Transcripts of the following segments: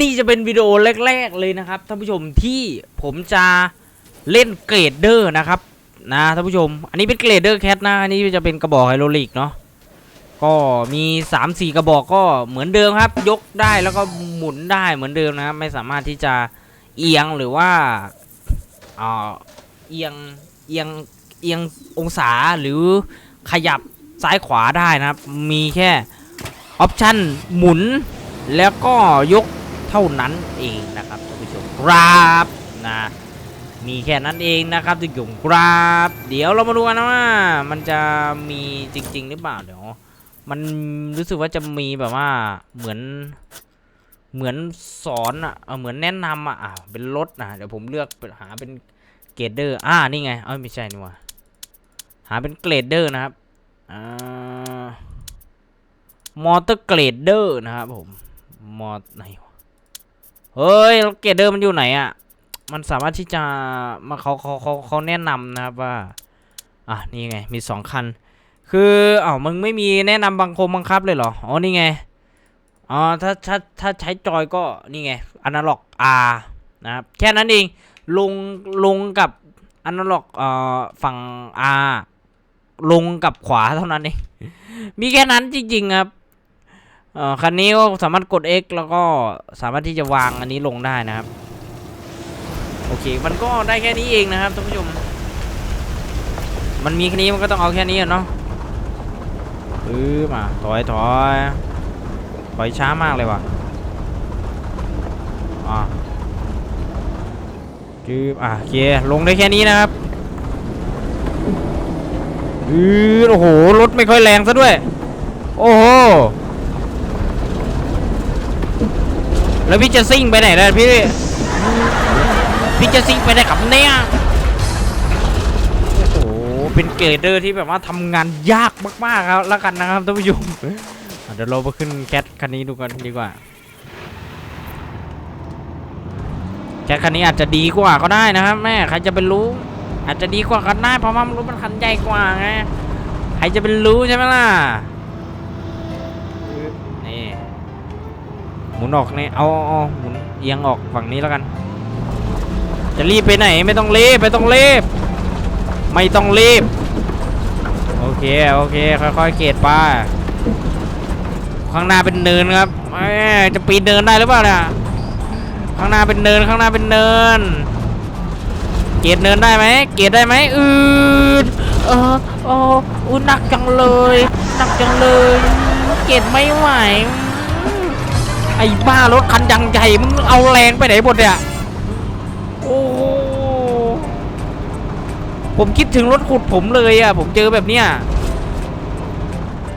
นี่จะเป็นวิดีโอแรก ๆเลยนะครับท่านผู้ชมที่ผมจะเล่นเกรดเดอร์นะครับนะท่านผู้ชม อันนี้เป็นเกรดเดอร์แคทนะ อันนี้จะเป็นกระบอกไฮโดรลิกเนาะก็มี 3 4 กระบอกก็เหมือนเดิมครับ ยกได้แล้วก็หมุนได้เหมือนเดิมนะครับ ไม่สามารถที่จะเอียงหรือว่าอ่าเอียงเอียงเอียงองศาหรือขยับซ้ายขวาได้นะครับ มีแค่ออปชันหมุนแล้วก็ยก เท่านั้นเองนะครับท่านผู้ชมครับนะมีแค่นั้นเองนะครับท่านผู้ชมครับ เดี๋ยวเรามาดูกันนะว่า มันจะมีจริง ๆ หรือเปล่าเดี๋ยวมันรู้สึกว่าจะมีแบบว่าเหมือนเหมือนสอนอะเหมือนแนะนำอะอะเป็นรถนะเดี๋ยวผมเลือกหาเป็นเกรดเดอร์อ่านี่ไงเอ้ยไม่ใช่นี่ว่าหาเป็นเกรดเดอร์นะครับอ่ามอเตอร์เกรดเดอร์นะครับผมมอไหนวะ เฮ้ยเกรดเดอร์มันอยู่ไหนอะ่ะ มันสามารถที่จะมาเขาเขาเขาเขาแนะนำนะครับว่า อะนี่ไงมีสองคัน คืออ้าวมึงไม่มีแนะนำบังคมบังคับเลยเหรอ อ๋อนี่ไง อ๋อถ้าถ้าถ้าใช้จอยก็นี่ไงอนาล็อก R นะครับแค่นั้นเองลงลงกับอนาล็อกเอ่อฝั่ง R ลงกับขวาเท่านั้นเอง มีแค่นั้นจริงๆครับ คันนี้ก็สามารถกด X แล้วก็สามารถที่จะวางอันนี้ลงได้นะครับ โอเค มันก็ได้แค่นี้เองนะครับท่านผู้ชม มันมีแค่นี้มันก็ต้องเอาแค่นี้เนาะปื้อมาถอยถอยถอยช้ามากเลยว่ะอ่าจืบอะโอเคลงได้แค่นี้นะครับอือโอ้โหรถไม่ค่อยแรงซะด้วย โอ้โห แล้วพี่จะซิ่งไปไหนล่ะพี่พี่จะซิ่งไปไหนกับเนี่ยโอ้โหเป็นเกรดเดอร์ที่แบบว่าทำงานยากมากๆครับแล้วกันนะครับท่านผู้ชมเดี๋ยวเราไปขึ้นแคทคันนี้ดูกันดีกว่าแคทคันนี้อาจจะดีกว่าก็ได้นะครับแม่ใครจะเป็นรู้ อาจจะดีกว่าก็ได้เพราะว่ามันรถมันคันใหญ่กว่าไงใครจะเป็นรู้ใช่ไหมล่ะ หมุนออกนี่เอาเอาเอาหมุนเอียงออกฝั่งนี้แล้วกัน จะรีบไปไหนไม่ต้องรีบไม่ต้องรีบ ไม่ต้องรีบ โอเคโอเคค่อยๆเกตไปข้างหน้าเป็นเนินครับจะปีนเนินได้หรือเปล่าเนี่ยข้างหน้าเป็นเนินข้างหน้าเป็นเนิน เกตเนินได้ไหมเกตได้ไหมอืดเออโอ้อุยหนักจังเลยหนักจังเลย เกตไม่ไหว ไอ้บ้ารถคันยังใหญ่มึงเอาแรงไปไหนหมดเนี่ยโอ้ผมคิดถึงรถขุดผมเลยอะ ผมเจอแบบเนี้ย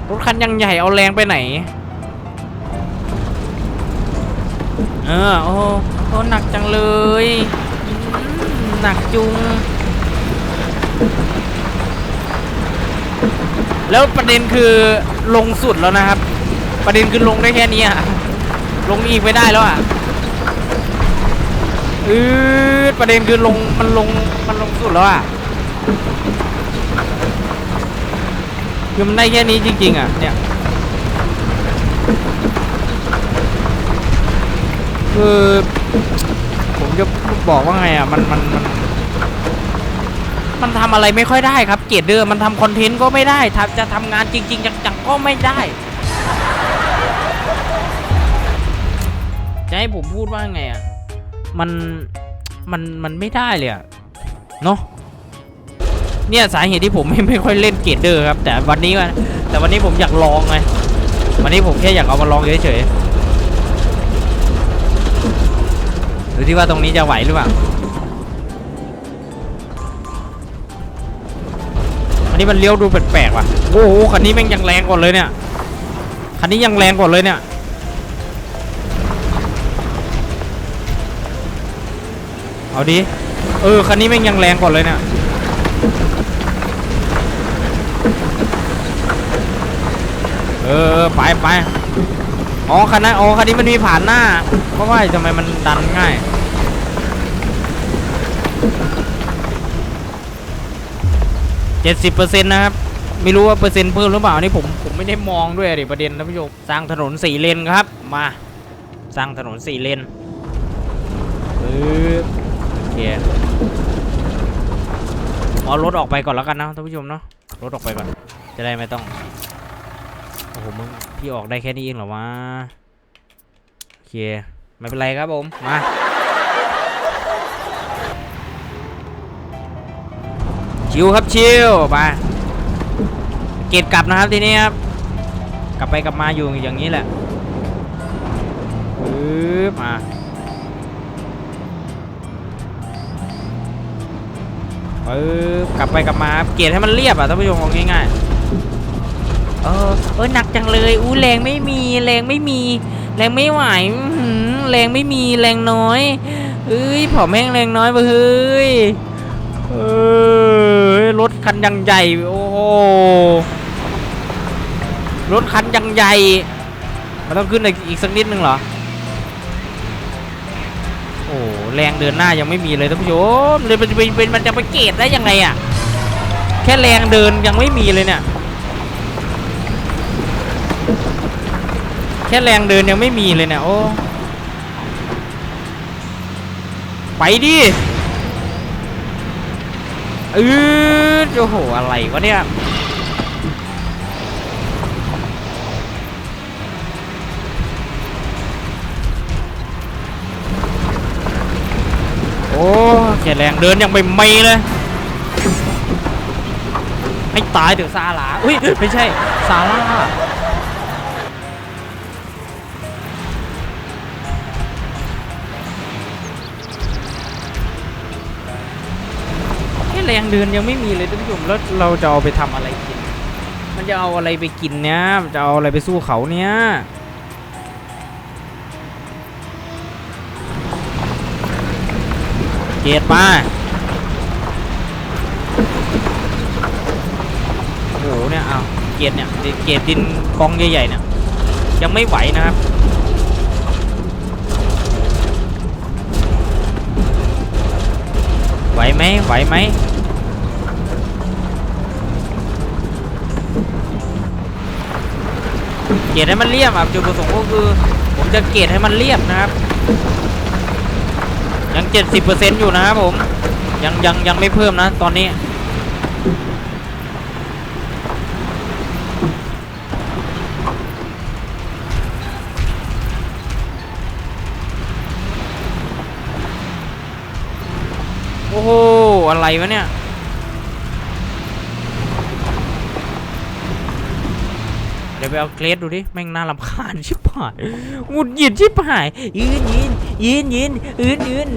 รถคันยังใหญ่เอาแรงไปไหน เออโอ้โอ้หนักจังเลย หนักจุง แล้วประเด็นคือลงสุดแล้วนะครับ ประเด็นคือลงได้แค่นี้อะ ลงอีกไม่ได้แล้วอะอือประเด็นคือลงมันลงมันลงสุดแล้วอะคือมันได้แค่นี้จริง ๆ อะ เนี่ยคือผมจะบอกว่าไงอะ มันมันมันมันทำอะไรไม่ค่อยได้ครับ เกียรติเดิมมันทำคอนเทนต์ก็ไม่ได้ทำจะทำงานจริง ๆ จังๆก็ไม่ได้ จะให้ผมพูดว่าไงอะ มัน มัน มันไม่ได้เลยอะ เนาะเนี่ยสาเหตุที่ผมไม่ไม่ค่อยเล่นเกตเดอร์ครับ แต่วันนี้ก็แต่วันนี้ผมอยากลองไง วันนี้ผมแค่อยากเอามาลองเฉยๆดูที่ว่าตรงนี้จะไหวหรือเปล่า อันนี้มันเลี้ยวดูแปลกๆว่ะ โอ้โหคันนี้แม่งยังแรงกว่าเลยเนี่ย คันนี้ยังแรงกว่าเลยเนี่ย เอาดิ เออ คันนี้แม่งยังแรงกว่าเลยเนี่ย เออ ไปไปอ๋อ คันนั้น อ๋อ คันนี้มันมีผ่านหน้า เพราะว่าทำไมมันดันง่าย เจ็ดสิบเปอร์เซ็นต์นะครับ ไม่รู้ว่าเปอร์เซ็นต์เพิ่มหรือเปล่า นี่ผม ผมไม่ได้มองด้วยอะดิประเด็นนะพี่โยมสร้างถนนสี่เลนครับ มา สร้างถนนสี่เลนปึ๊บโอ เคเอารถออกไปก่อนแล้วกันนะท่านผู้ชมเนาะรถออกไปก่อน จะได้ไม่ต้องโอ้โหมึงพี่ออกได้แค่นี้เองเหรอวะโอเคไม่เป็นไรครับผมมาชิวครับชิวไปเกตกลับนะครับทีนี้ครับกลับไปกลับมาอยู่อย่างนี้แหละปึ๊บมา ปึ๊บกลับไปกลับมาครับเกตให้มันเรียบอะท่านผู้ชมเอาง่ายๆเออเออหนักจังเลยอู้แรงไม่มีแรงไม่มี แรงไม่ไหวแรงไม่มีแรงน้อยเอ้ยผอมแห้งแรงน้อยเว้ยเฮ้ยเออรถคันยังใหญ่โอ้โหรถคันยังใหญ่มันต้องขึ้นอีกอีกสักนิดนึงเหรอ อ้แรงเดินหน้ายังไม่มีเลยท่านผู้ชมเลยมันเป็นเป็นมันจะไปเกตได้ยังไงอะแค่แรงเดินยังไม่มีเลยเนี่ยแค่แรงเดินยังไม่มีเลยเนี่ยโอ้ไปดิเออโอ้โหอะไรวะเนี่ย อ้แค่แรงเดินยังไม่มีเลยให้ตายเดี๋ยวซาลาอุ้ยไม่ใช่ซาร่าแค่แรงเดินยังไม่มีเลยท่านผู้ชมแล้วเราจะเอาไปทำอะไรกิน มันจะเอาอะไรไปกินเนี่ยจะเอาอะไรไปสู้เขาเนี่ย เกตมาโอ้โหเนี่ยเอาเกตเนี่ยเกตดินกองใหญ่ๆเนี่ยยังไม่ไหวนะครับไหวไหมไหวไหมเกรดให้มันเรียบอะจุดประสงค์ก็คือ ผมจะเกรดให้มันเรียบนะครับ ยัง 70%อยู่นะครับผม ยังยังยังไม่เพิ่มนะตอนนี้ โอ้โห อะไรวะเนี่ยเดี๋ยวไปเอาเกรดดูดิ แม่งน่ารำคาญชิบ หายหงุดหงิดชิบหายยืนยืนยืนยืนยืนยืน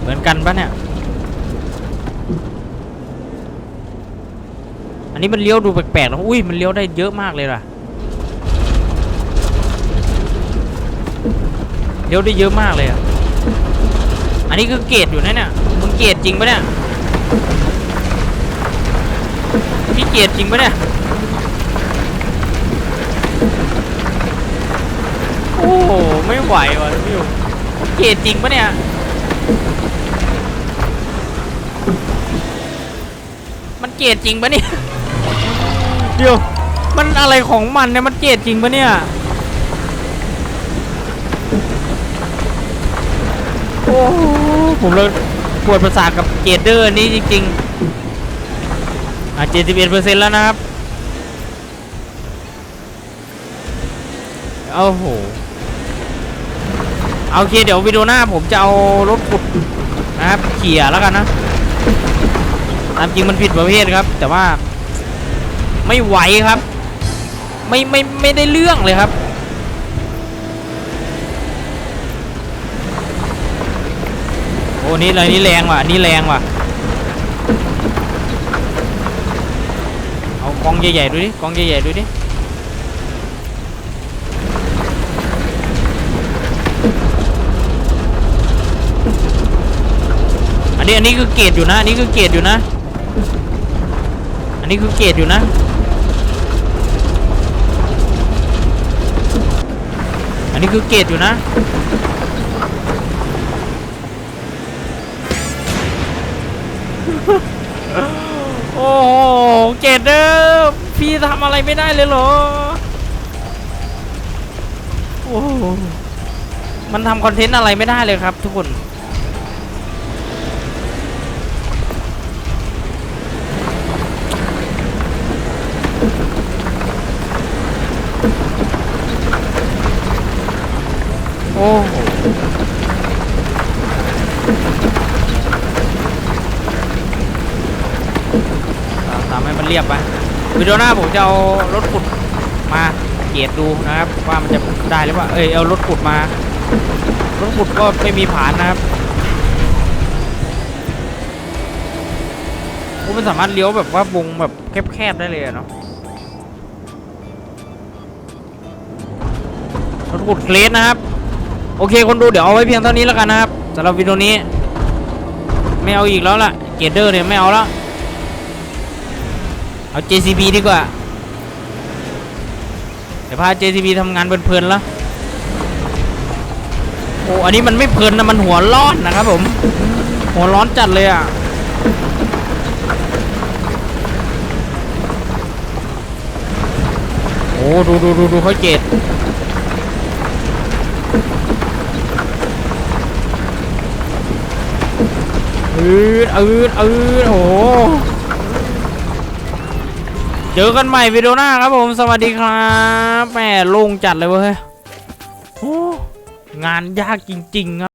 เหมือนกันปะเนี่ย อันนี้มันเลี้ยวดูแปลกๆนะอุ้ยมันเลี้ยวได้เยอะมากเลยล่ะเลี้ยวได้เยอะมากเลยอะ อันนี้คือเกรดอยู่นะเนี่ย มึงเกรดจริงปะเนี่ย พี่เกรดจริงปะเนี่ย โอ้โหไม่ไหวว่ะพี่อยู่เกรดจริงปะเนี่ยมันเกรดจริงปะเนี่ย เดี๋ยว มันอะไรของมันเนี่ย มันเกรดจริงปะเนี่ย โอ้ผมเลย ปวดประสาทกับเกดเดอร์นี้จริงๆอะ71%แล้วนะครับโอ้โหเอาโอเคเดี๋ยววิดีโอหน้าผมจะเอารถขุดนะครับเขี่ยแล้วกันนะตามจริงมันผิดประเภทครับ แต่ว่าไม่ไหวครับ ไม่ไม่ไม่ได้เรื่องเลยครับ อ้นี่เลยนี่แรงว่ะนี่แรงว่ะเอากองใหญ่ๆดูดิกองใหญ่ๆดูดิอันนี้อันนี้คือเกรดอยู่นะอันนี้คือเกรดอยู่นะ อันนี้คือเกรดอยู่นะอันนี้คือเกรดอยู่นะ โอ้โหเกรดเดอพี่ทำอะไรไม่ได้เลยเหรอ โอ้มันทำคอนเทนต์อะไรไม่ได้เลยครับทุกคน โอ้โหตามตามให้มันเรียบไป วิดีโอหน้าผมจะเอารถขุดมาเกียรดูนะครับ ว่ามันจะได้หรือเปล่าเอ้ยเอารถขุดมารถขุดก็ไม่มีผานนะครับมันสามารถเลี้ยวแบบว่าวงแบบแคบๆได้เลยเนาะรถขุดเกรดนะครับโอเคคนดูเดี๋ยวเอาไว้เพียงเท่านี้แล้วกันนะครับสำหรับวิดีโอนี้ ไม่เอาอีกแล้วล่ะเกรดเดอร์เนี่ยไม่เอาแล้ว เอา JCB ดีกว่า เดี๋ยวพา JCB ทำงานเพลินๆแล้วโอ้อันนี้มันไม่เพลินนะมันหัวร้อนนะครับผม หัวร้อนจัดเลยอะโอ้ดูดูดูดูเขาเจ็ดอืดอืดอืดโอ้ เจอกันใหม่วิดีโอหน้าครับผมสวัสดีครับแม่ลงจัดเลยเว้ยงานยากจริงๆครับ